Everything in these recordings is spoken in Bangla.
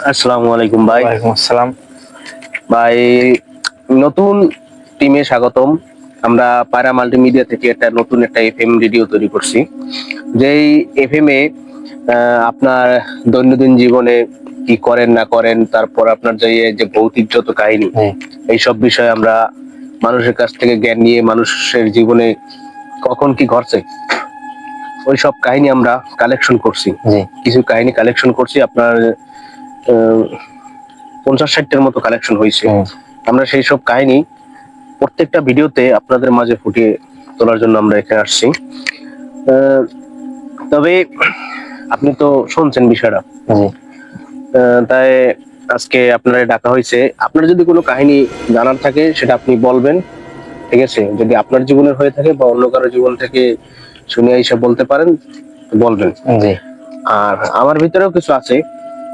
আসসালামু আলাইকুম ভাই। ওয়ালাইকুম আসসালাম। ভাই নতুন টিমে স্বাগতম। আমরা পায়রা মাল্টিমিডিয়া থেকে একটা নতুন একটা এফএম রেডিও তৈরি করছি। যেই এফএম এ আহ, আপনার দৈনন্দিন জীবনে কি করেন না করেন তারপর আপনার যে যে ভৌতিক যত কাহিনী জি এইসব বিষয়ে আমরা মানুষের কাছ থেকে জ্ঞান নিয়ে মানুষের জীবনে কখন কি ঘটছে ওই সব কাহিনী আমরা কালেকশন করছি। কিছু কাহিনী কালেকশন করছি। আপনার পঞ্চাশ ষাটটার মতো কালেকশন হয়েছে। আমরা সেই সব কাহিনী প্রত্যেকটা ভিডিওতে আপনাদের মাঝে ফুটিয়ে তোলার জন্য আমরা এখানে আসছি। তবে আপনি তো শুনছেন বিষয়টা। তাই আজকে আপনারা ডাকা হয়েছে। আপনার যদি কোনো কাহিনী জানার থাকে সেটা আপনি বলবেন। ঠিক আছে? যদি আপনার জীবনের হয়ে থাকে বা অন্য কারও জীবন থেকে শুনে এসে বলতে পারেন বলবেন। জি। আর আমার ভিতরেও কিছু আছে।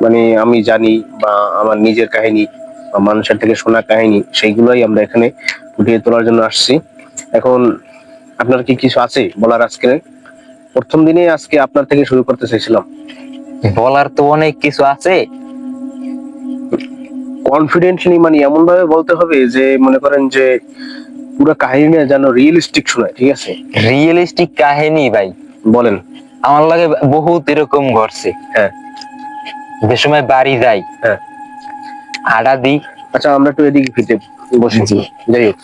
মানে আমি জানি বা আমার নিজের কাহিনী বা মানুষের থেকে শোনা কাহিনী সেইগুলোই আমরা এখানে ফুটিয়ে তোলার জন্য আসছি। এখন আপনার কি কিছু আছে বলার আজকে? প্রথম দিনে আজকে আপনার থেকে শুরু করতে চাইছিলাম। বলার তো অনেক কিছু আছে। কনফিডেন্টলি মানে এমন ভাবে বলতে হবে যে মনে করেন যে পুরো কাহিনী যেন রিয়েলিস্টিক শোনায় ঠিক আছে? রিয়েলিস্টিক কাহিনী ভাই। বলেন। আমার লাগে বহুত এরকম ঘটছে। হ্যাঁ। যে সময় বাড়ি যাই হ্যাঁ। আডা দিই। আচ্ছা আমরা একটু এদিকে ফিতে বসি। জি। যাই হোক।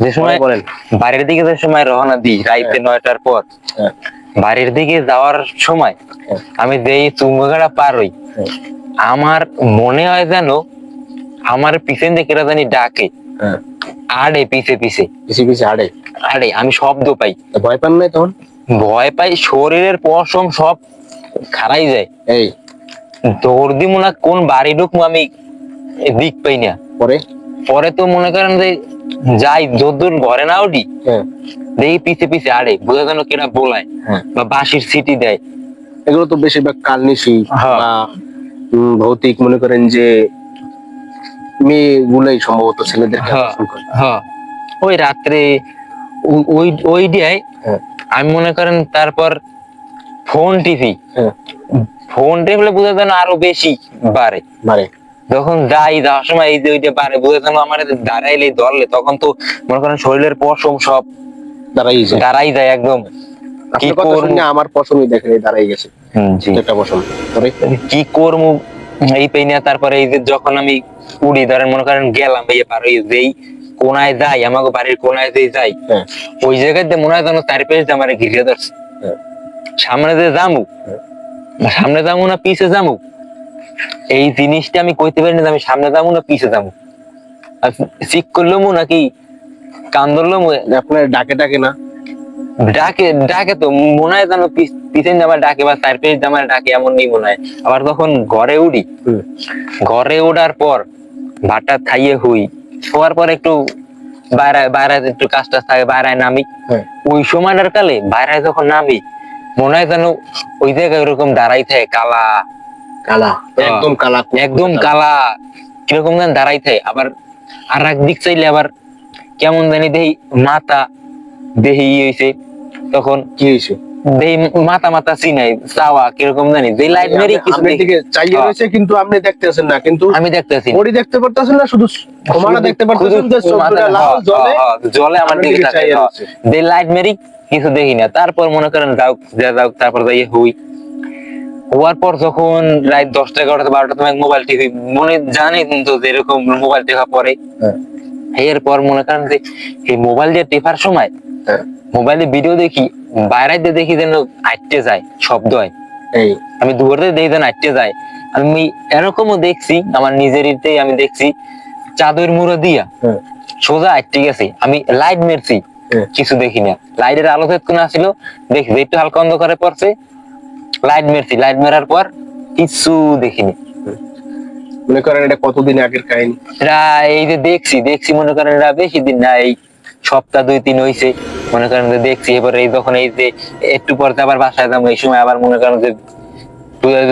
যে সময় বলেন। বাড়ির দিকে যে সময় রওনা দিই রাইতে নয়টার পর হ্যাঁ। বাড়ির দিকে যাওয়ার সময় হ্যাঁ। আমি যেই চুমগাড়া পার হই হ্যাঁ। আমার মনে হয় যেন আমার পিছন থেকে এরা জানি ডাকে। হ্যাঁ। আড়ে পিছে পিছে। পিছিয়ে পিছিয়ে হাড়ে আরে আমি শব্দ পাই। ভয় পান নাই তখন? ভয় পাই শরীরের পশম সব খারাই যায়। এই। দৌড় দিব না কোন বাড়ি ঢুকবো আমি দিক পাই না। পরে? পরে তো মনে করেন যে যাই যদ্দূর ঘরে না উঠি হ্যাঁ। দেখি পিছে পিছে আড়ে বোঝা যেন কেটা বোলায় হ্যাঁ। বা বাঁশির সিটি দেয়। এগুলো তো বেশিরভাগ কালনিশি হ্যাঁ। বা ভৌতিক মনে করেন যে মেয়েগুলোই সম্ভবত ছেলেদের ওই রাত্রে ওই ওই ডিয়ায় হ্যাঁ। আমি মনে করেন তারপর ফোন টিভি হ্যাঁ। ফোন টিপলে বোঝা যেন আরও বেশি বাড়ে। মারে যখন যাই যাওয়ার সময় এই যে ওইটা বাড়ে বোঝা যেন আমার দাঁড়াইলে ধরলে তখন তো মনে করেন শরীরের পশম সব দাঁড়াই যায়। দাঁড়াই যায় একদম। কি করব? আমার দেখেন এই দাঁড়াই গেছে। জি। একটা পরে কি করব? এই পেইনা তারপরে এই যে যখন আমি উড়ি ধরেন মনে করেন গেলাম এই পার যেই কোনায় যাই আমাকে বাড়ির কোনায় যেই যাই হ্যাঁ। ওই জায়গাতে মনে হয় যেন চারিপাশে আমার ঘিরে ধরছে। হ্যাঁ। সামনে যে যামু সামনে যাব না পিছে যামু এই জিনিসটা আমি কইতে পারি না আমি সামনে যাব না পিছে যাব। আর চিক করলামু নাকি কান ধরলামু আপনার ডাকে ডাকে না। ডাকে ডাকে তো মনে হয় যেন পিছ- পিছনে জামা ডাকে বা চার পেজ জামা ডাকে এমন নেই মনে হয়। আবার তখন ঘরে উঠি হুম। ঘরে ওঠার পর ভাতটা খাইয়ে হই শোয়ার পর একটু বাইরে বাইরে একটু কাজ টাজ থাকে বাইরে নামি। ওই সময়টার কালে বাইরে যখন নামি মনে হয় যেন ওই জায়গায় ওরকম দাঁড়াই থাকে কালা। কালা। একদম কালা একদম কালা। কীরকম যেন দাঁড়াই থাকে। আবার আর এক দিক চাইলে আবার কেমন জানি দেহি মাথা দেহি হইছে। তখন কি হয়েছে দেহি মাথা মাথা চিনাই চাওয়া কীরকম জানি। যে লাইট মেরি কিছু দিকে চাইয়ে হ্যাঁ। রয়েছে কিন্তু আপনি দেখতেছেন না। কিন্তু আমি দেখতেছি ওড়ি দেখতে পারতেছেন না শুধু ক্ষমাটা দেখতে পারতেছেন যে চোখটা লাল জলে জলে আমার দিকে তাকায়, হ্যাঁ। যে লাইট মেরি কিছু দেখি না। তারপর মনে করেন যাও যা যাও তারপর যাই হই। হওয়ার পর যখন রাত দশটা এগারোটা বারোটা তোমার মোবাইল টিভি মনে জানে কিন্তু যে এরকম মোবাইল টেপা পরে। হ্যাঁ। এরপর মনে করেন যে এই মোবাইল দিয়ে টেপার সময় হ্যাঁ। মোবাইলে ভিডিও দেখি বাইরে দেখি যেন আটটে যায় শব্দ হয়। এই। আমি দূরে দেখি যেন আটটে যায়। আমি এরকমও দেখছি আমার নিজেরই আমি দেখছি চাদর মুড়ো দিয়া হ্যাঁ। সোজা আটটে গেছে। আমি লাইট মেরছি। হ্যাঁ। কিছু দেখি না। লাইটের আলো কোন আসছিল দেখি একটু হালকা অন্ধকারে পড়ছে। লাইট মেরছি। লাইট মেরার পর কিছু দেখিনি মনে করেন এটা কতদিন আগের কাহিনী? এরা এই যে দেখছি দেখছি মনে করেন এরা বেশি দিন না এই সপ্তাহ দুই তিন হইছে। মনে করেন যে দেখছি এবার এই যখন এই যে একটু পর আবার বাসায় যাব এই সময় আবার মনে করেন যে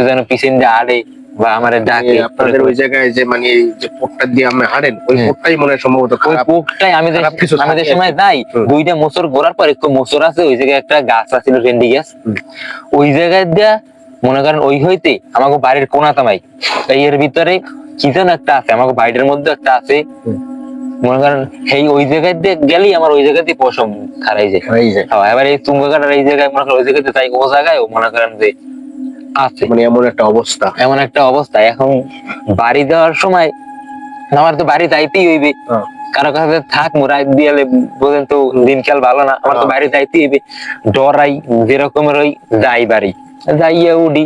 যেন পিছন দিয়ে আড়ে বা আমার ডাকে আপনাদের ওই জায়গায় যে মানে যে পোটটা দিয়ে আপনি হাঁটেন ওই হুম। পোটটাই মনে হয় সম্ভবত ওই পোকটাই আমি যে খারাপ কিছু আমি সময় যাই দুইটা মোচর ঘোরার পর একটু মোচর আছে ওই জায়গায় একটা গাছ আছিল গাছ। ওই জায়গায় দিয়া মনে করেন ওই হইতে আমাকে বাড়ির কোনা তামাই এই এর ভিতরে কি যেন একটা আছে আমাকে বাড়ির মধ্যে একটা আছে। মনে করেন সেই ওই জায়গায় দিয়ে গেলেই আমার ওই জায়গাতে পশম খারাই যায়। হ্যাঁ, এবার এই তুঙ্গকাটার এই জায়গায় মনে করেন ওই জায়গাতে তাই ও জায়গায় মনে করেন যে আছে। মানে এমন একটা অবস্থা। এমন একটা অবস্থা। এখন বাড়ি দেওয়ার সময় আমার তো বাড়ি যাইতেই হইবে। কারও কাছে থাক রাত দিয়ালে বোঝেন তো দিনকাল ভালো না আমার তো। বাড়ি যাইতেই হইবে। ডরাই যেরকমের ওই যাই বাড়ি যাইয়া উডি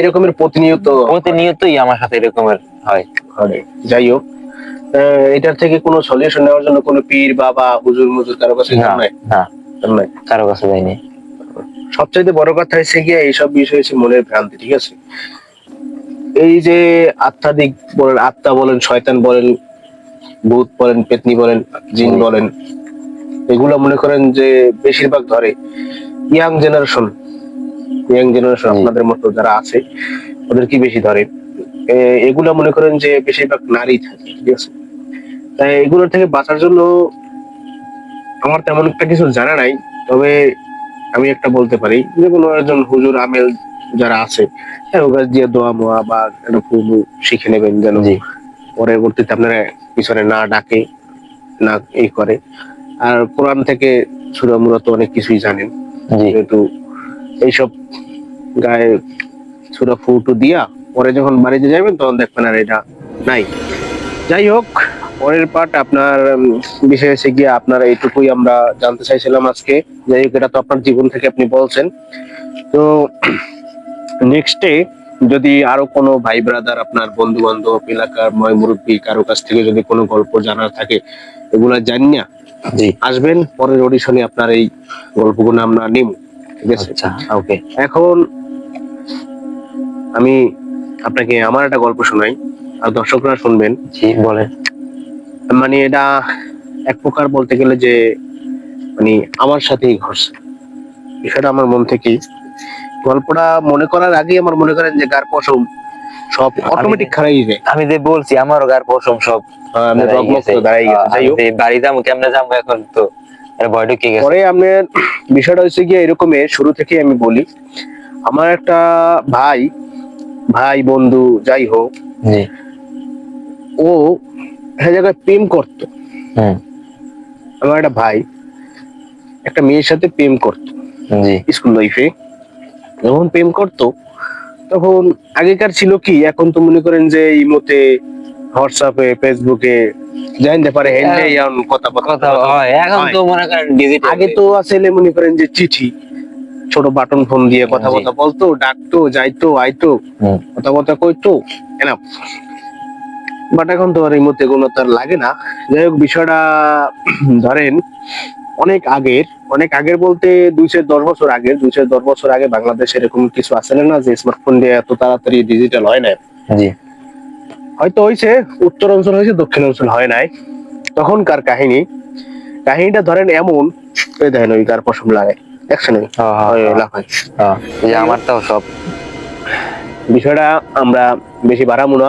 এরকমের প্রতিনিয়ত প্রতিনিয়তই আমার সাথে এরকমের হয়। যাই হোক এটার থেকে কোনো সলিউশন নেওয়ার জন্য কোনো পীর বাবা হুজুর মুজুর কারও কাছে না কারও কাছে যাইনি। সবচাইতে বড় কথা হচ্ছে গিয়ে এইসব বিষয় হচ্ছে মনের ভ্রান্তি ঠিক আছে? এই যে আত্মাদিক বলেন আত্মা বলেন শয়তান বলেন ভূত বলেন পেতনি বলেন জিন বলেন এগুলো মনে করেন যে বেশিরভাগ ধরে ইয়াং জেনারেশন। ইয়াং জেনারেশন আপনাদের মতো যারা আছে ওদের কি বেশি ধরে। এগুলা মনে করেন যে বেশিরভাগ নারী থাকে ঠিক আছে? তাই এগুলোর থেকে বাঁচার জন্য আমার তেমন একটা কিছু জানা নাই তবে আমি একটা বলতে পারি যে কোনো একজন হুজুর আমেল যারা আছে হ্যাঁ ওগাছ দিয়ে দোয়া মোয়া বা একটা শিখে নেবেন যেন পরবর্তীতে আপনারা পিছনে না ডাকে না এই করে। আর কোরআন থেকে সুরা মূলত অনেক কিছুই জানেন। যেহেতু এইসব গায়ে সুরা ফুটু দিয়া পরে যখন বাড়িতে যাবেন তখন দেখবেন আর এটা নাই। যাই হোক পরের পার্ট আপনার বিষয় হচ্ছে গিয়ে আপনার এইটুকুই আমরা জানতে চাইছিলাম আজকে। যাই হোক এটা তো আপনার জীবন থেকে আপনি বলছেন। তো নেক্সটে যদি আরও কোনো ভাই ব্রাদার আপনার বন্ধু বান্ধব এলাকার ময় মুরব্বী কারও কাছ থেকে যদি কোনো গল্প জানার থাকে এগুলা জানি না জি। আসবেন। পরের অডিশনে আপনার এই গল্পগুলো আমরা নিব ঠিক আছে? আচ্ছা ওকে। এখন আমি আপনাকে আমার একটা গল্প শোনাই। আর দর্শকরা শুনবেন। জি বলেন। মানে এটা এক প্রকার বলতে গেলে যে মানে আমার সাথেই ঘটছে। বিষয়টা আমার মন থেকেই। গল্পটা মনে করার আগেই আমার মনে করেন যে গার পশম সব অটোমেটিক খারাই যায়। আমি যে বলছি আমারও গার পশম সব আমি দাঁড়াই রগমগ গেছে। করে দাঁড়াই গেছে। যাই হোক আমি যে বাড়ি যাব কেমনে যাব এখন তো ভয় ঢুকে গেছে। পরে আপনার বিষয়টা হচ্ছে গিয়ে এরকমের শুরু থেকে আমি বলি আমার একটা ভাই ভাই বন্ধু যাই হোক ও একটা জায়গায় প্রেম করতো। হুম আমার একটা ভাই একটা মেয়ের সাথে প্রেম করতো। জি। স্কুল লাইফে যখন প্রেম করতো তখন আগেকার ছিল কি এখন তো মনে করেন যে ইমোতে হোয়াটসঅ্যাপে ফেসবুকে জানতে পারে হ্যান্ডে কথা কথা হয়। এখন তো মনে করেন ডিজিটাল আগে তো আসলে মনে করেন যে চিঠি ছোট বাটন ফোন দিয়ে কথা জি। কথা বলতো ডাকতো যাইতো আইতো কথা কথা কইতো এনা বাট এখন তো আর এই মধ্যে কোনো তার লাগে না। যাই হোক বিষয়টা ধরেন অনেক আগের অনেক আগের বলতে দুইশো দশ বছর আগের দুইশো দশ বছর আগে বাংলাদেশে এরকম কিছু আসলে না যে স্মার্টফোন দিয়ে এত তাড়াতাড়ি ডিজিটাল হয় না জি। হয়তো হয়েছে উত্তর অঞ্চল হয়েছে দক্ষিণ অঞ্চল হয় নাই। তখনকার কাহিনী কাহিনীটা ধরেন এমন এই দেখেন ওই কার পশম লাগে? হ্যাঁ, হ্যাঁ, হ্যাঁ, লাফায়। হ্যাঁ। এই যে আমার তো সব। বিষয়টা আমরা বেশি বাড়াবো না।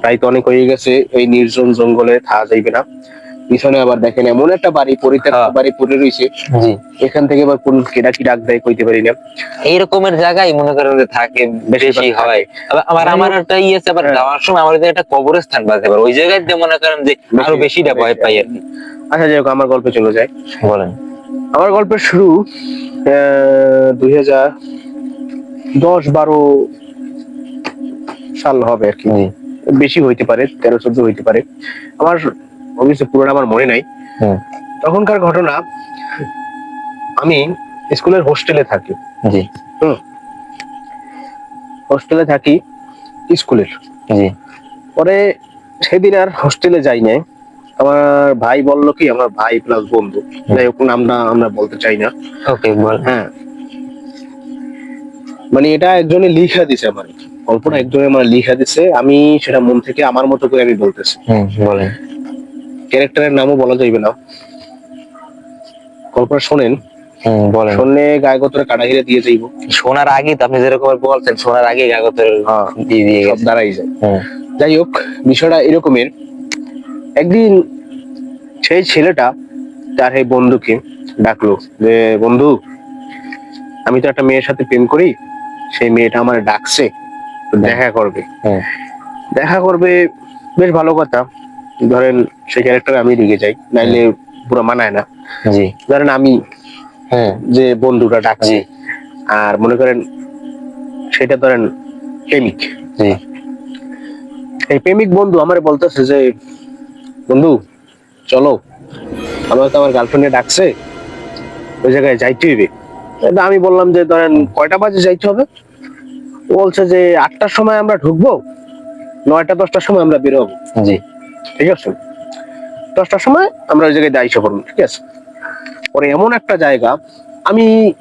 প্রায় তো অনেক হয়ে গেছে এই নির্জন জঙ্গলে থাকা যাইবে না। পিছনে আবার দেখেন এমন একটা বাড়ি পরিত্যক্ত হ্যাঁ। বাড়ি পড়ে রয়েছে। এখান থেকে আবার কোন কেডা কি ডাক দেয় কইতে পারি না। এইরকমের জায়গায় মনে করেন যে থাকে বেশি হয়। আবার আমার আমার একটা ইয়ে আছে আবার হ্যাঁ। যাওয়ার সময় আমার একটা কবরস্থান বাজে আবার ওই জায়গায় দিয়ে মনে করেন যে আরও বেশি- বেশিটা ভয় পাই আর কি। আচ্ছা যাই হোক আমার গল্পে চলে যায় বলেন। আমার গল্পের শুরু দুই হাজার দশ বারো সাল হবে আর কি। বেশি হইতে পারে তেরো চোদ্দ হইতে পারে। আমার অবশ্যই পুরোটা আমার মনে নাই। তখনকার ঘটনা আমি স্কুলের হোস্টেলে থাকি। জি। হুম। হোস্টেলে থাকি স্কুলের। জি। পরে সেদিন আর হোস্টেলে যাই নাই। আমার ভাই বলল কি আমার ভাই প্লাস বন্ধু। যাই হোক নামটা আমরা বলতে চাই না। ওকে বল। হ্যাঁ। মানে এটা একজনে লিখা দিছে আমার গল্পটা একজনে আমার লিখা দিছে আমি সেটা মন থেকে আমার মতো করে আমি বলতেছি। বলেন। ক্যারেক্টারের নামও বলা যাইবে না। গল্পটা শোনেন। বলেন। শুনলে কাটা হিরে দিয়ে যাইব। শোনার আগে তো আপনি যেরকম বলছেন শোনার আগে কাগজের হ্যাঁ দিয়ে দিয়ে সব দাঁড়াই যায়। যাই হোক বিষয়টা এরকমের। একদিন সেই ছেলেটা তার এই বন্ধুকে ডাকলো যে বন্ধু আমি তো একটা মেয়ের সাথে প্রেম করি সেই মেয়েটা আমার ডাকছে। দেখা করবে। দেখা করবে বেশ ভালো কথা। ধরেন সেই ক্যারেক্টারে আমি ঢুকে যাই নাইলে পুরো মানায় না। ধরেন আমি যে বন্ধুটা ডাকছি আর মনে করেন সেটা ধরেন প্রেমিক। এই প্রেমিক বন্ধু আমার বলতেছে যে বন্ধু চলো। আমার তো আমার গার্লফ্রেন্ডে ডাকছে। ওই জায়গায় যাইতে হইবে আমি বললাম যে ধরেন কয়টা বাজে যাইতে হবে? বলছে যে আটটার সময় আমরা ঢুকবো নয়টা দশটার সময় আমরা বেরোবো। জি। ঠিক আছে? দশটার সময় আমরা ওই জায়গায় দায়িত্ব করব ঠিক আছে? পরে এমন একটা জায়গা আমি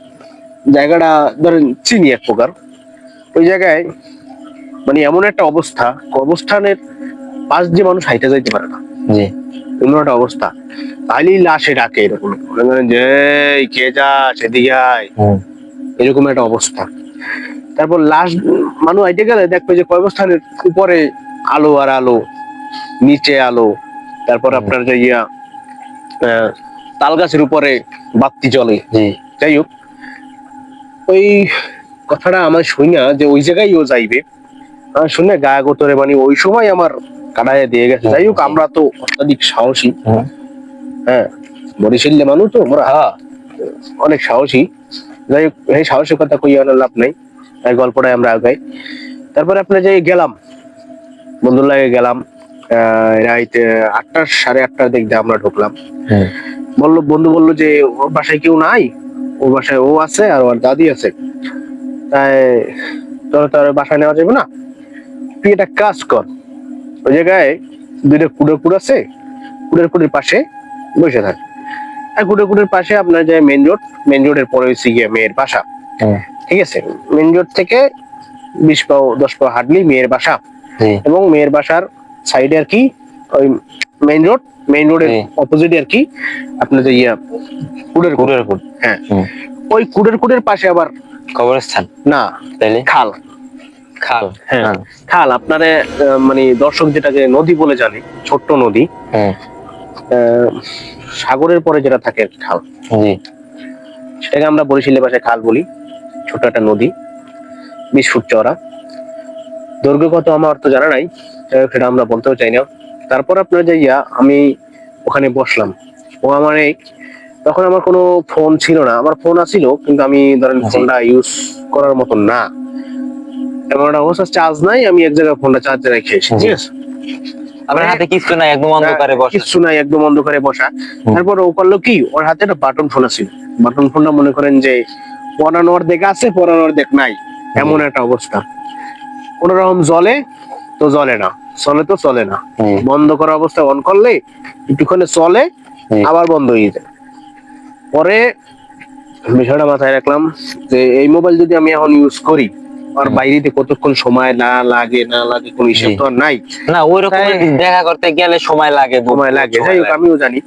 জায়গাটা ধরেন চিনি এক প্রকার। ওই জায়গায় মানে এমন একটা অবস্থা অবস্থানের পাশ দিয়ে মানুষ হাইটে যাইতে পারে না। জি। এমন একটা অবস্থা। খালি লাশে ডাকে এরকম। মনে যে কে যা সেদিকে এরকম একটা অবস্থা। তারপর লাস্ট মানুষ আইতে গেলে দেখবে যে কর্মস্থানের উপরে আলো আর আলো নিচে আলো তারপর আপনার যে ইয়া তাল গাছের উপরে বাতি জ্বলে। যাই হোক ওই কথাটা আমার শুই না যে ওই জায়গায় ও যাইবে। আমার শুনে গায়ে গোতরে মানে ওই সময় আমার কাটায় দিয়ে গেছে। যাই হোক আমরা তো অত্যাধিক সাহসী। হ্যাঁ বরিশাল্য মানুষ তো আমরা হ্যাঁ। অনেক সাহসী। যাই হোক এই সাহসের কথা কই আনার লাভ নাই। গল্পটাই আমরা আগাই। তারপরে আপনার যে গেলাম বন্ধুর লাগে গেলাম রাইত আটটা সাড়ে আটটার দিক দিয়ে আমরা ঢুকলাম। বলল বন্ধু বলল যে ওর বাসায় কেউ নাই? ওর বাসায় ও আছে আর ওর দাদি আছে। তাই তোর তোর বাসায় নেওয়া যাবে না। তুই একটা কাজ কর। ওই জায়গায় দুইটা কুড়ে কুড় আছে কুড়ের কুড়ির পাশে বসে থাক। আর কুড়ে কুড়ের পাশে আপনার যে মেন রোড মেন রোডের পরে হচ্ছে গিয়ে মেয়ের বাসা। হুম ঠিক আছে? মেন রোড থেকে বিশ পাও দশ পাও হাঁটলি মেয়ের বাসা। এবং মেয়ের বাসার সাইডে আর কি ওই মেইন রোড মেইন রোডের। অপোজিটে আর কি আপনার যে ইয়া কুড়ের কুড়ের কুড় হ্যাঁ। ওই কুড়ের কুড়ের পাশে আবার কবরস্থান। না তাইলে? খাল। খাল। হ্যাঁ খাল। আপনারে মানে দর্শক যেটাকে নদী বলে জানে ছোট্ট নদী। আহ, সাগরের পরে যেটা থাকে খাল। জি। সেটাকে আমরা বরিশালের ভাষায় খাল বলি। ছোট একটা নদী বিশ ফুট চওড়া। দৈর্ঘ্য কত আমার তো জানা নাই সেটা আমরা বলতেও চাই না। তারপর আপনার যে ইয়া আমি ওখানে বসলাম। ও আমার এই তখন আমার কোনো ফোন ছিল না। আমার ফোন আছিল কিন্তু আমি ধরেন ফোনটা ইউজ করার মতন না। এমন একটা অবস্থা চার্জ নাই আমি এক জায়গায় ফোনটা চার্জে রেখে এসেছি ঠিক আছে? আপনার হাতে কিছু নাই একদম অন্ধকারে হ্যাঁ, বসে নাই একদম অন্ধকারে বসা। তারপর ও করল কি ওর হাতে একটা বাটন ফোন আছে বাটন ফোনটা মনে করেন যে পরানো অর্ধেক আছে পরানো অর্ধেক নাই। এমন একটা অবস্থা। কোন রকম জলে তো জ্বলে না চলে তো চলে না। বন্ধ করা অবস্থায় অন করলে একটুখানি চলে আবার বন্ধ হয়ে যায়। পরে বিষয়টা মাথায় রাখলাম যে এই মোবাইল যদি আমি এখন ইউজ করি আর বাইরেতে কতক্ষণ সময় না লাগে না লাগে কোনো হিসাব তো আর নাই। না ওই রকম দেখা করতে গেলে সময় লাগে সময় লাগে। যাই হোক আমিও জানি।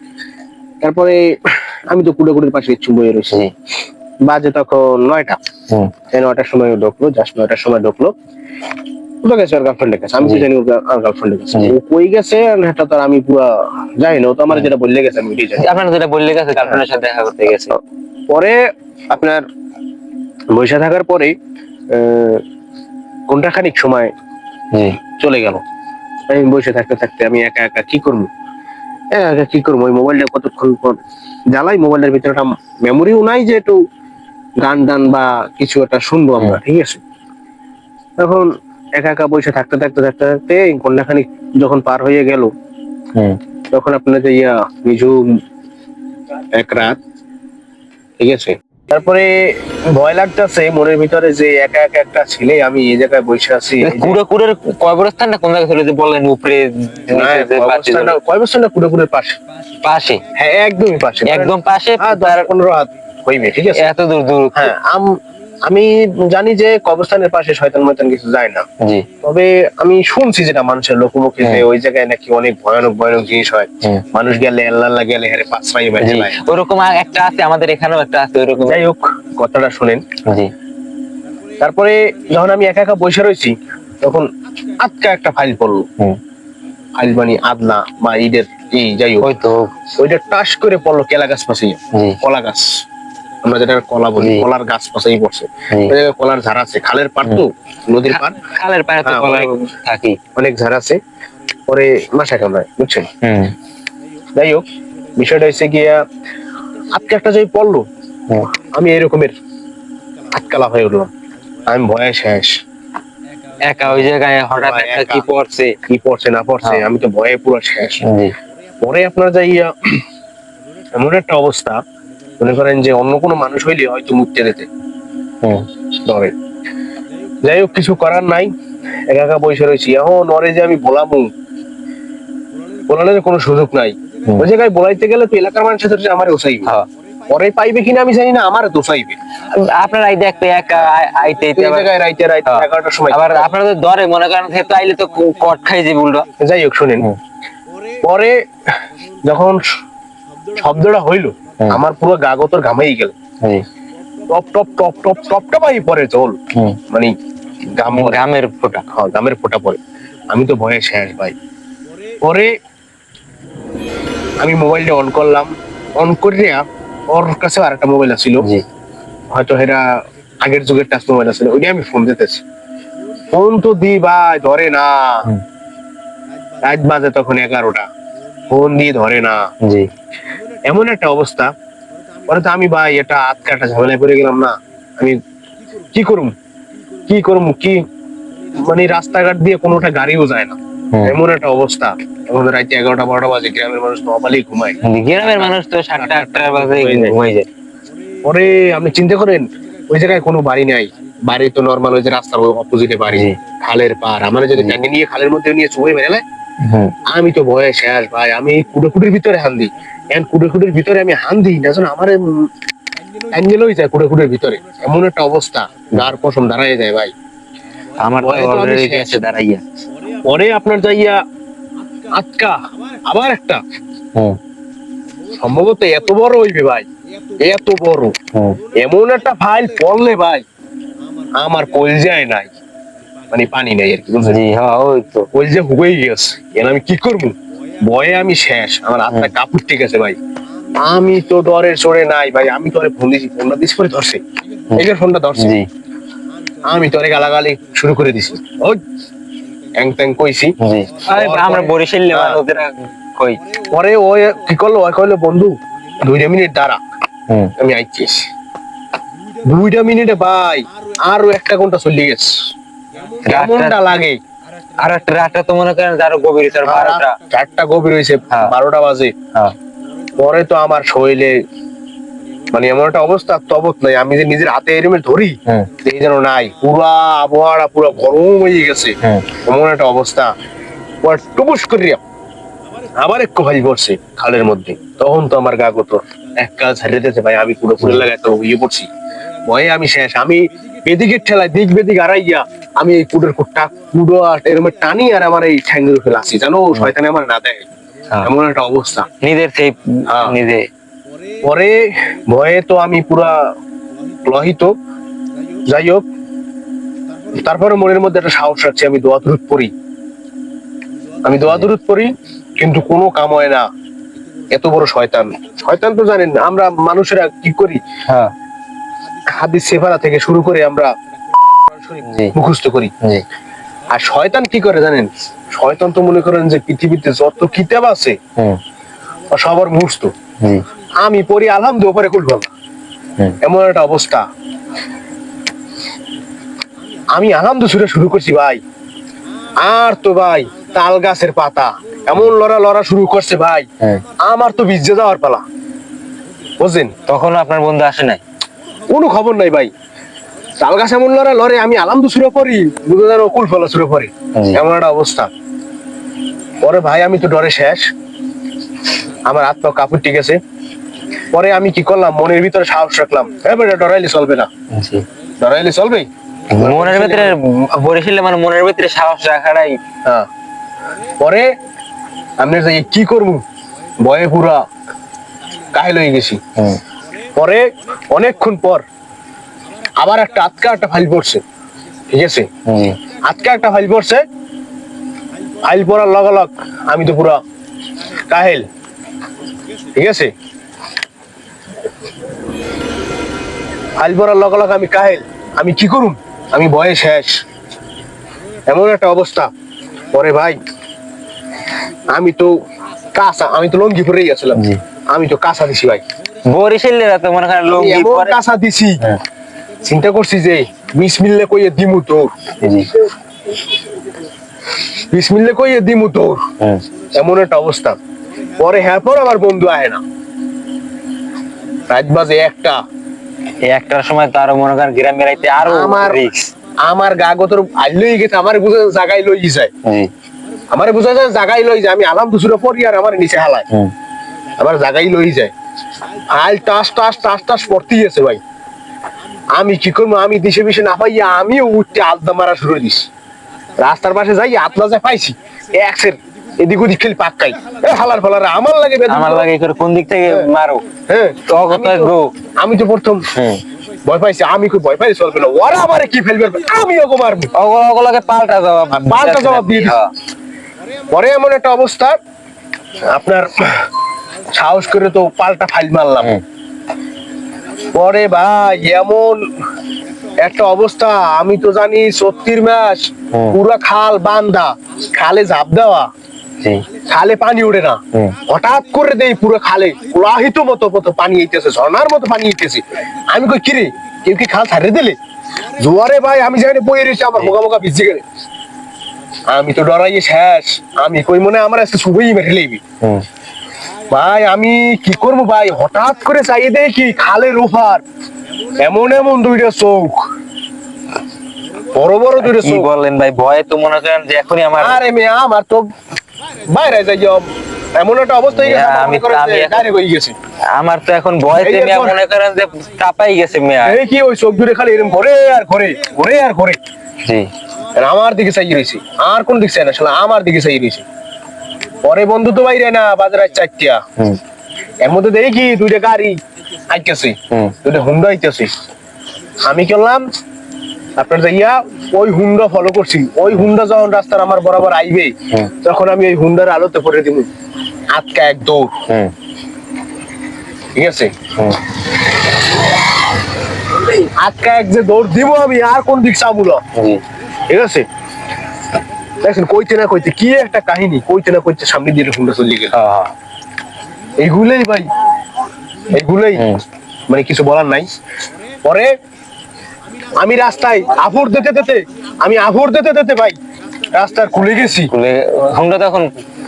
তারপরে আমি তো কুড়ে কুড়ির পাশে ইচ্ছু বয়ে রয়েছি বাজে তখন নয়টা। এই নয়টার সময় ঢুকলো জাস্ট নয়টার সময় ঢুকলো। গেছে ওর আমি জানি ওর গার্লফ্রেন্ডের কাছে। কই গেছে এটা তো আমি পুরো জানি না তো আমার যেটা বললে গেছে আমি জানি আপনার যেটা বললে গেছে গার্লফ্রেন্ডের সাথে দেখা করতে গেছে। পরে আপনার বসে থাকার পরে আহ, ঘণ্টা খানিক সময় চলে গেল। আমি বসে থাকতে থাকতে আমি একা একা কি করব? একা একা কি করব? ওই মোবাইলটা কতক্ষণ পর জ্বালাই? মোবাইলের ভিতরে একটা মেমোরিও নাই যে একটু গান টান বা কিছু একটা শুনব আমরা ঠিক আছে? তখন একা একা বসে থাকতে থাকতে থাকতে থাকতে ঘন্টাখানিক যখন পার হয়ে গেল তখন আপনার যে ইয়া নিঝুম এক রাত ঠিক আছে? তারপরে ভয় লাগতেছে মনের ভিতরে যে একা একা একটা ছেলে আমি এই জায়গায় বসে আছি এই যে- কুড়ে কুড়ের কবরস্থান না কোন জায়গায় ছিল যে বললেন উপরে হ্যাঁ, কয় না কুড়ে কুড়ের পাশে। পাশে? হ্যাঁ একদমই পাশে। একদম পাশে হ্যাঁ দশ পনেরো হাত। হইবে ঠিক আছে? এত দূর দূর। হ্যাঁ আম- আমি জানি যে কবরস্থানের পাশে শয়তান ময়তান কিছু যায় না। তবে আমি শুনছি যেটা মানুষের লোকমুখে যে ওই জায়গায় নাকি অনেক ভয়ানক ভয়ানক জিনিস হয়। মানুষ গেলে আল্লাহ গেলে হারে পাঁচরাই বেঁচে ওরকম একটা আছে আমাদের এখানেও একটা আছে ওরকম। যাই হোক কথাটা শুনেন। জি। তারপরে যখন আমি একা একা বসে রয়েছি তখন আটকা একটা ফাইল পড়ল। ফাইল মানে আদলা বা ঈদের এই যাই হোক। ওইটা টাস করে পড়ল কেলা গাছ পাশে কলা গাছ। আমরা যেটা কলা বলি কলার গাছ পাশেই জায়গায় কলার ঝাড় আছে। খালের পার তো নদীর পার খালের পাড়ে তো হ্যাঁ, কলা থাকি অনেক ঝাড় আছে। পরে মাসা কামড়ায় বুঝছেন? যাই হোক বিষয়টা হচ্ছে গিয়া আজকে একটা যে পড়ল আমি এরকমের আটকালা হয়ে উঠলাম। আমি ভয়ে শেষ। একা ওই জায়গায় হঠাৎ একটা কি পড়ছে? কি পড়ছে না পড়ছে হ্যাঁ। আমি তো ভয়ে পুরো শেষ। পরে আপনার যাইয়া এমন একটা অবস্থা মনে করেন যে অন্য কোনো মানুষ হইলে হয়তো মুক্তি দিতে হুম ধরে। যাই হোক কিছু করার নাই। একা একা বসে রয়েছি। এখন নরে যে আমি বলামু বলানোর কোনো সুযোগ নাই। ওই জায়গায় বলাইতে গেলে তো এলাকার মানুষের সাথে আমার ওসাইবে হ্যাঁ। পরে পাইবে কিনা আমি জানি না আমার দোষাইবে। আপনার আই দেখবে একা আই- আইতে আইতে এই জায়গায় রাইতে রাইতে হ্যাঁ। এগারোটার সময় আবার আপনার তো ধরে মনে করেন সে তো আইলে তো কট খাই যে উল্টো যাই হোক শুনেন। পরে যখন শব্দটা হইল। আমার পুরো গাগতর ঘামাই গেল। জি টপ টপ টপ টপ টপ টপাই পরে চল মানে গাম গ্রামের ফোটা। হ্যাঁ গামের ফোঁটা পরে। আমি তো ভয়ে শেষ ভাই। পরে আমি মোবাইলটা অন করলাম। অন করিয়া ওর কাছে আর একটা মোবাইল আছিল জি। হয়তো এটা আগের যুগের টাচ মোবাইল আছিল ওইটা আমি ফোন দিতেছি। ফোন তো দি ভাই ধরে না। রাত বাজে তখন এগারোটা। ফোন দিয়ে ধরে না। জি। এমন একটা অবস্থা। পরে তো আমি ভাই এটা আটকাটা ঝামেলায় পড়ে গেলাম না। আমি কি করুম? কি করুম? কি মানে রাস্তাঘাট দিয়ে কোনোটা গাড়িও যায় না। এমন একটা অবস্থা। এখন রাতে এগারোটা বারোটা বাজে গ্রামের মানুষ নর্মালি ঘুমায়। গ্রামের মানুষ তো সাতটা আটটা বাজে ঘুমাই যায়। পরে আপনি চিন্তা করেন ওই জায়গায় কোনো বাড়ি নাই। বাড়ি তো নর্মাল ওই যে রাস্তার অপোজিটে বাড়ি। খালের পার আমার যদি নিয়ে খালের মধ্যে নিয়ে চুয়ে হুম। আমি তো ভয়ে শেষ ভাই। আমি কুড়ে ভিতরে হান দিই এখন কুড়ে কুড়ের ভিতরে আমি হান দিই না যেন আমার অ্যাঙ্গেল হয়ে যায় কুড়ে কুড়ের ভিতরে। এমন একটা অবস্থা গার পশম দাঁড়ায় যায় ভাই। আমার অলরেডি গেছে দাঁড়াইয়া। পরে আপনার যাইয়া আটকা আবার একটা। সম্ভবত এত বড় হইবে ভাই। এত বড়। এমন একটা ফাইল পড়লে ভাই আমার কলজায় নাই। মানে পানি নাই আর কি বুঝলেন? জি হ্যাঁ ওই তো। কলজা হুবেই গেছে। এর আমি কি করব? ভয়ে আমি শেষ। আমার হাতটা কাপড় ঠিক আছে ভাই। আমি তো ডরের চড়ে নাই ভাই আমি তোরে ফোন দিছি ফোনটা দিস করে ধরছে। এই যে ফোনটা ধরছে। আমি তোরে গালাগালি শুরু করে দিছি। ওই ট্যাং ট্যাং কইছি। আমরা বরিশাল হ্যাঁ। মানুষরা কই? পরে ওই কি করল? ওই কইলো বন্ধু দুইটা মিনিট দাঁড়া। আমি আইছিস। দুইটা মিনিটে ভাই আরও একটা ঘণ্টা চলে গেছে। কেমনটা লাগে? আর একটা রাতটা তো মনে করেন আরও গভীর বারোটা। চারটা গভীর হয়েছে হ্যাঁ। বারোটা বাজে। হ্যাঁ। পরে তো আমার শরীরে মানে এমন একটা অবস্থা তবত নাই। আমি যে নিজের হাতে এরমে ধরি এই যেন নাই। পুরা আবহাওয়াটা পুরো গরম হয়ে গেছে। এমন একটা অবস্থা। টুপুস করিয়া আবার একটু ভাই পড়ছে খালের মধ্যে। তখন তো আমার গা কত এক কাজ হারিয়ে ভাই আমি পুরো ফুলের লাগাই তো ইয়ে পড়ছি। ভয়ে আমি শেষ। আমি বেদিকের ঠেলায় দিক বেদিক আড়াইয়া আমি এই কুডের কুটটা কুডো আর এরকম টানি আর আমার এই ঠ্যাঙ্গের ফেলে আসি জানো শয়তানে আমার না দেয়। হ্যাঁ। এমন একটা অবস্থা। নিজের সেই হ্যাঁ। নিজে। পরে ভয়ে তো আমি পুরা লহিত। যাই হোক তারপরে মনের মধ্যে একটা সাহস রাখছি আমি দোয়া দূরত পড়ি। আমি দোয়া দূরত পড়ি কিন্তু কোনো কাম হয় না। এত বড় শয়তান। শয়তান তো জানেন আমরা মানুষেরা কি করি? হ্যাঁ। হাদিস সেফারা থেকে শুরু করে আমরা মুখস্থ করি। আর শয়তান কি করে জানেন? শয়তান তো মনে করেন যে পৃথিবীতে যত কিতাব আছে সবার মুখস্থ। আমি পড়ি আলহামদুলিল্লাহ পরে খুলব এমন একটা অবস্থা। আমি আনন্দ সুরে শুরু করছি ভাই। আর তো ভাই তাল গাছের পাতা। এমন লড়া লড়া শুরু করছে ভাই। হ্যাঁ। আমার তো ভিজে যাওয়ার পালা। বুঝছেন? তখন আপনার বন্ধু আসে নাই? কোনো খবর নাই ভাই। তাল গাছ এমন লড়া লড়ে আমি আলামদু সুরে পড়ি বুঝে যেন কুল ফলা সুরে পড়ি। এমন একটা অবস্থা। পরে ভাই আমি তো ডরে শেষ। আমার হাত পা কাপড় ঠিক আছে। পরে আমি কি করলাম? মনের ভিতরে সাহস রাখলাম। হ্যাঁ বেটা ডরাইলে চলবে না। ডরাইলে চলবে? মনের ভিতরে বরিশালে মানে মনের ভিতরে সাহস রাখাটাই হ্যাঁ। পরে আমি কি করব? ভয়ে পুরা কাহিল হয়ে গেছি। পরে অনেকক্ষণ পর আবার একটা আটকা একটা ফাইল পড়ছে ঠিক আছে? জি আজকে একটা ফাইল পড়ছে ফাইল পড়ার লগ লগ আমি তো পুরা কাহেল ঠিক আছে? ফাইল পড়ার লগে লগে আমি কাহেল আমি কি করুম? আমি ভয়ে শেষ। এমন একটা অবস্থা। পরে ভাই আমি তো কাঁচা আমি তো লঙ্গি পরেই গেছিলাম। আমি তো কাঁচা দিছি ভাই। বরিশালেরা তো মনে করেন লোক কাঁচা দিছি। হ্যাঁ। চিন্তা করছি যে বিশ মিললে কইয়ে দিমু তোর। বিশ মিললে কইয়ে দিমু তোর। এমন একটা অবস্থা। পরে হ্যাঁ পর আমার বন্ধু আয় না। রাত বাজে একটা। একটার সময় তো আরও মনে করেন গ্রামের আইতে আরও আমার আমার গা গতর আইলই গেছে আমার বুঝা জাগাই লই যায় আমার বুঝা যায় জাগাই লই যায় আমি আলাম দুসুরে পড়ি আর আমার নিচে হালায়। হুম আমার জাগাই লই যায়। আল টাস টাস টাস টাস পড়তেই আছে ভাই। আমি কি করব? আমি দিশে বিশে না পাইয়া আমিও উঠতে আলদা মারা শুরু দিস রাস্তার পাশে যাই আতলা যা পাইছি একসের এদিক ওদিক খেলি পাক্কাই এ হালার ফালার আমার লাগে আমার লাগে করে কোন দিক থেকে মারো? হ্যাঁ। তো আমি তো- আমি প্রথম। ভয় পাইছি আমি খুব ভয় পাইছি চলবে না ওরা আমারে কি ফেলবে? আমি ওকে মারবো। ওগুলো ওগুলোকে পাল্টা জবাব পাল্টা জবাব দিয়ে হ্যাঁ। পরে এমন একটা অবস্থা আপনার সাহস করে তো পাল্টা ফাইল মারলাম। পরে ভাই এমন একটা অবস্থা আমি তো জানি সত্তর মাস পুরো খাল বান্দা খালে ঝাঁপ দেওয়া খালে পানি ওঠে না। হঠাৎ করে দেই পুরো খালে প্রবাহিত মতো মতো পানি আইতেছে ঝর্ণার মতো পানি আইতেছে। আমি কই কিরে কেউ কি খাল ছাড়ে দিলে? জোয়ারে ভাই আমি যেখানে বই রয়েছে আমার মোকা মোকা ভিজে গেলে। আমি তো ডরাই শেষ। আমি কই মনে হয় আমার আজকে শুভই মেরে লেবি ভাই আমি কি করব ভাই? হঠাৎ করে চাইয়ে দেখি খালের ওপার এমন এমন দুইটা চোখ। বড় বড় দুইটা চোখ। বললেন ভাই? ভয়ে তো মনে করেন যে এখনই আমার আরে মেয়ে আমার তো বাইরে যাই এমন একটা অবস্থা হয়ে গেছে আমি আমি হয়ে গেছে। আমার তো এখন ভয়তে এই যে মনে করেন যে কাপাই গেছে মেয়া। এই কি ওই চোখ দূরে খালি এরকম ঘরে আর ঘরে ঘরে আর ঘরে। জি। আমার দিকে চাই রয়েছে। আর কোন দিকে চাই না শালা আমার দিকে চাই রয়েছে। পরে বন্ধু তো বাইরে না বাজার চারটিয়া হুম। এর মধ্যে দেখি দুইটা গাড়ি আইতেছে হুম। দুইটা হুন্ডা আইতেছে। আমি করলাম আপনার যাইয়া ওই হুন্ডা ফলো করছি। ওই হুন্ডা যখন রাস্তার আমার বরাবর আইবে তখন আমি ওই হুন্ডার আলোতে পড়ে দিব। আটকা এক দৌড়। ঠিক আছে? আটকা এক যে দৌড় দিব আমি আর কোন দিক চাবো না ঠিক আছে? দেখছেন কইতে না কইতে কি একটা কাহিনী কইতে না কইতে সামনে দিয়ে হুন্ডা চলে গেল। হ্যাঁ হ্যাঁ। এইগুলোই ভাই এইগুলোই মানে কিছু বলার নাই। পরে আমি রাস্তায় আফুর দিতে দিতে আমি আফুর দিতে দিতে ভাই রাস্তার খুলে গেছি। হুন্ডা তখন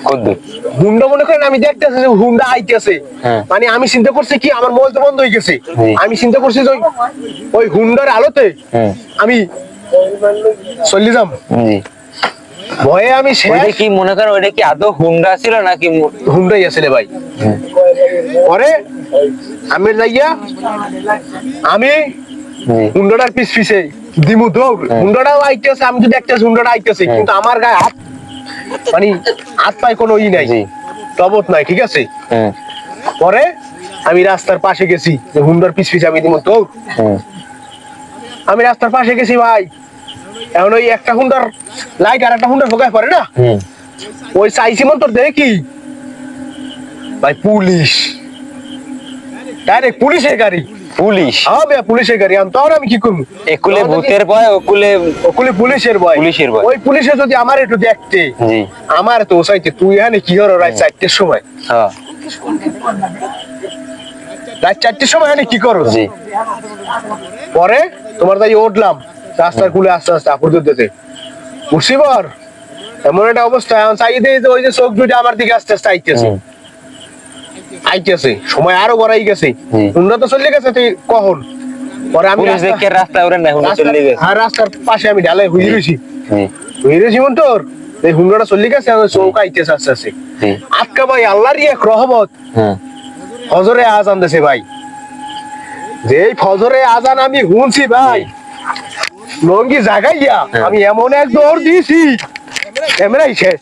কদ্দুর হুন্ডা মনে করেন আমি দেখতেছি যে হুন্ডা আইতেছে। হ্যাঁ। মানে আমি চিন্তা করছি কি আমার মোবাইল তো বন্ধ হয়ে গেছে। আমি চিন্তা করছি যে ওই- হুন্ডার আলোতে আমি চলে যাম। ভয়ে আমি ওইটা কি মনে করেন ওইটা কি আদৌ হুন্ডা ছিল নাকি হুন্ডাই আসলে ভাই। পরে আমি যাইয়া আমি হুন্ডাটার পিস পিছে দিমু দৌড়। হুন্ডাটাও আইতেছে আমি তো দেখতেছি হুন্ডাটা আইতেছে কিন্তু আমার গায়ে হাত মানে হাত পায়ে কোনো ই নাই। তবত নাই ঠিক আছে? পরে আমি রাস্তার পাশে গেছি যে হুন্ডার পিস পিছে আমি দিমু দৌড়। আমি রাস্তার পাশে গেছি ভাই। এখন ওই একটা হুন্ডার লাইট আর একটা হুন্ডার পড়ে না? ওই চাইছি মন তোর দেখি ভাই পুলিশ। ডাইরেক্ট পুলিশের গাড়ি। পুলিশ। হবে পুলিশের গাড়ি। আমি তখন আমি কি করব? একুলে ভূতের ভয় ওকুলে ওগুলি পুলিশের ভয়। পুলিশের ভয়। ওই পুলিশে যদি আমার একটু দেখতে আমার তো ওসাইতে তুই এখানে কি হলো রাত চারটের সময়? হ্যাঁ। রাত চারটের সময় এখানে কি করো? জি। পরে তোমার তাই উঠলাম। রাস্তার কুলে আস্তে আস্তে আপুর দিতে। উঠছি পর এমন একটা অবস্থা এখন চাই ওই যে চোখ দুইটা আমার দিকে আস্তে আস্তে আইতেছে। আইতেছে সময় আরও গড়াই গেছে। তো চলে গেছে তুই কখন? পরে আমি রাস্তা- ওরে না চলে গেছে। হ্যাঁ রাস্তার পাশে আমি ঢালাই হুই রয়েছি। জি হুই রয়েছি মন তোর? এই হুন্ডাটা চলে গেছে এখন চৌক আইতেছে আস্তে আস্তে। আজকা ভাই আল্লাহর এক রহমত। ফজরে আজান দেছে ভাই। যে ফজরে আজান আমি শুনছি ভাই লঙ্গি জাগাইয়া আমি এমন এক দৌড় দিয়েছি। ক্যামেরাই শেষ।